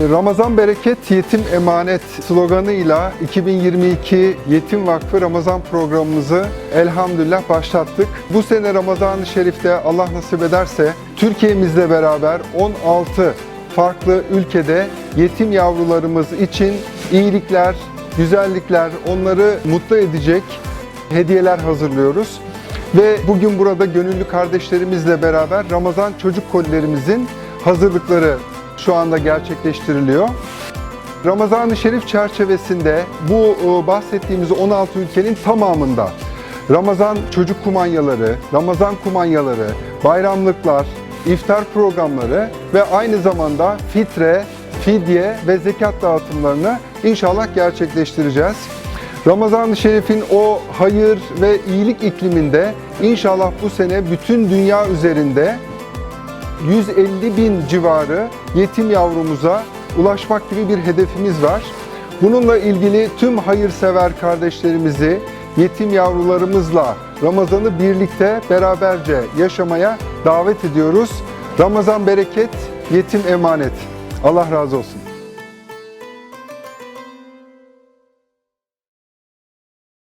Ramazan bereket, yetim emanet sloganıyla 2022 Yetim Vakfı Ramazan programımızı elhamdülillah başlattık. Bu sene Ramazan-ı Şerif'te Allah nasip ederse Türkiye'mizle beraber 16 farklı ülkede yetim yavrularımız için iyilikler, güzellikler, onları mutlu edecek hediyeler hazırlıyoruz. Ve bugün burada gönüllü kardeşlerimizle beraber Ramazan çocuk kolilerimizin hazırlıkları şu anda gerçekleştiriliyor. Ramazan-ı Şerif çerçevesinde bu e, bahsettiğimiz 16 ülkenin tamamında Ramazan çocuk kumanyaları, Ramazan kumanyaları, bayramlıklar, iftar programları ve aynı zamanda fitre, fidye ve zekat dağıtımlarını inşallah gerçekleştireceğiz. Ramazan-ı Şerif'in o hayır ve iyilik ikliminde inşallah bu sene bütün dünya üzerinde 150 bin civarı yetim yavrumuza ulaşmak gibi bir hedefimiz var. Bununla ilgili tüm hayırsever kardeşlerimizi yetim yavrularımızla Ramazan'ı birlikte beraberce yaşamaya davet ediyoruz. Ramazan bereket, yetim emanet. Allah razı olsun.